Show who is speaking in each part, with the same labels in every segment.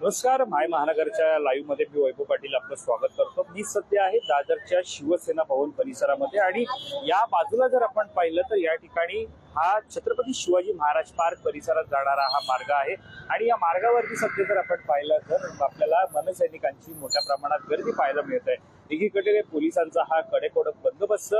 Speaker 1: नमस्कार माय महानगरच्या लाईव्हमध्ये मी वैभव पाटील आपलं स्वागत करतो. मी सध्या आहे दादरच्या शिवसेना भवन परिसरामध्ये आणि या बाजूला जर आपण पाहिलं तर या ठिकाणी हा छत्रपती शिवाजी महाराज पार्क परिसरात जाणारा हा मार्ग आहे. आणि या मार्गावरती सध्या जर आपण पाहिलं तर आपल्याला मनसैनिकांची मोठ्या प्रमाणात गर्दी पाहायला मिळत आहे एकीकडे पोलिसांचा हा कडेकोडक बंदोबस्त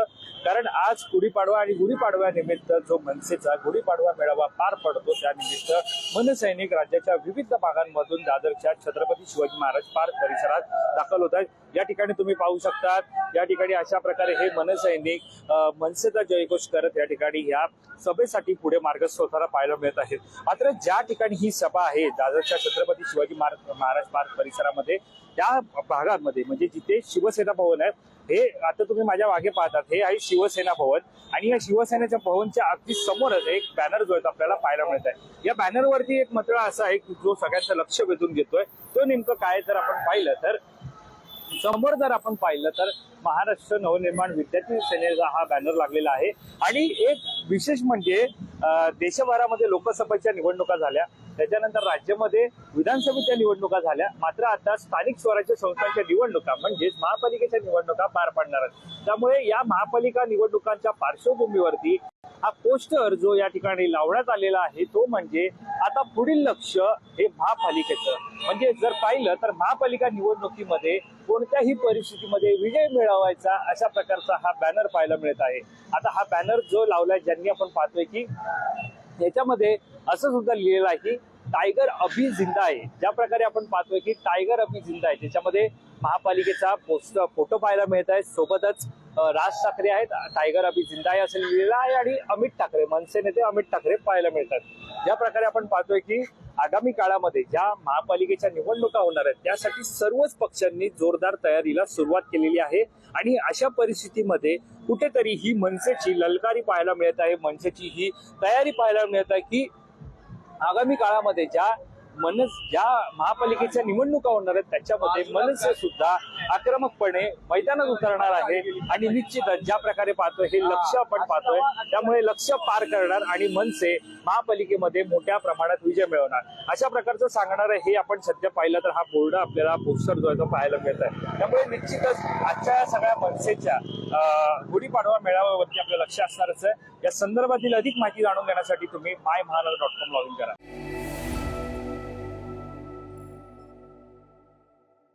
Speaker 1: कारण आज गुढीपाडवा आणि गुढीपाडव्यानिमित्त जो मनसेचा गुढीपाडवा मेळावा पार पडतो त्यानिमित्त मनसैनिक राज्याच्या विविध भागांमधून दादरच्या छत्रपती शिवाजी महाराज पार्क परिसरात दाखल होत आहेत. या ठिकाणी तुम्ही पाहू शकतात. या ठिकाणी अशा प्रकारे हे मनसैनिक मनसेचा जयघोष करत या ठिकाणी या सभेसाठी पुढे मार्गस्थ होताना पाहायला मिळत आहेत. मात्र ज्या ठिकाणी ही सभा आहे दादरच्या छत्रपती शिवाजी महाराज महाराज पार्क परिसरामध्ये त्या भागामध्ये म्हणजे जिथे शिवसेना भवन आहे हे आता तुम्ही माझ्या मागे पाहतात. हे आहे शिवसेना भवन. आणि या शिवसेनेच्या भवनच्या अगदी समोरच एक बॅनर जो आहे तो आपल्याला पाहायला मिळत आहे. या बॅनरवरती एक मात्र असा आहे की जो सगळ्यांचं लक्ष वेधून घेतोय तो नेमकं काय जर आपण पाहिलं तर समोर जर आपण पाहिलं तर महाराष्ट्र नवनिर्माण विद्यार्थी सेनेचा हा बॅनर लागलेला आहे. आणि एक विशेष म्हणजे देशभरामध्ये लोकसभेच्या निवडणुका झाल्या. त्याच्यानंतर राज्यामध्ये विधानसभेच्या निवडणुका झाल्या. मात्र आता स्थानिक स्वराज्य संस्थांच्या निवडणुका म्हणजेच महापालिकेच्या निवडणुका पार पडणार आहेत. त्यामुळे या महापालिका निवडणुकांच्या पार्श्वभूमीवरती हा पोस्टर जो या ठिकाणी लावण्यात आलेला आहे. तो म्हणजे आता पुढील लक्ष हे महापालिकेचं. म्हणजे जर पाहिलं तर महापालिका निवडणुकीमध्ये कोणत्याही परिस्थितीमध्ये विजय मिळवायचा अशा प्रकारचा हा बॅनर पाहायला मिळत आहे. आता हा बॅनर जो लावलाय ज्यांनी आपण पाहतोय की याच्यामध्ये असं सुद्धा लिहिलेलं आहे की टायगर अभि जिंदा आहे. ज्या प्रकारे आपण पाहतोय की टायगर अभि जिंदा आहे. त्याच्यामध्ये महापालिकेचा पोस्ट फोटो पाहायला मिळत आहे. सोबतच राज ठाकरे आहेत. टायगर अभि जिंदा आहे असं लिहिलेलं आहे आणि अमित ठाकरे मनसे नेते अमित ठाकरे पाहायला मिळतात. ज्या प्रकारे आपण पाहतोय की आगामी काळामध्ये ज्या महापालिकेच्या निवडणुका होणार आहेत त्यासाठी सर्वच पक्षांनी जोरदार तयारीला सुरुवात केलेली आहे. आणि अशा परिस्थितीमध्ये कुठेतरी ही मनसेची ललकारी पाहायला मिळत आहे. मनसेची ही तयारी पाहायला मिळत आहे की आगामी काळामध्ये ज्या मनस ज्या महापालिकेच्या निवडणुका होणार आहेत त्याच्यामध्ये मनसे सुद्धा आक्रमकपणे मैदानात उतरणार आहे आणि निश्चितच ज्या प्रकारे पाहतोय हे लक्ष आपण पाहतोय त्यामुळे लक्ष पार करणार आणि मनसे महापालिकेमध्ये मोठ्या प्रमाणात विजय मिळवणार. अशा प्रकारचं सांगणार आहे हे आपण सध्या पाहिलं तर हा बोर्ड आपल्याला पोस्टर जो आहे तो पाहायला मिळत आहे. त्यामुळे निश्चितच आजच्या या सगळ्या मनसेच्या गुढीपाडवा मेळाव्यावरती आपलं लक्ष असणारच आहे. या संदर्भातील अधिक माहिती जाणून घेण्यासाठी तुम्ही my Maharaj dot com log in करा.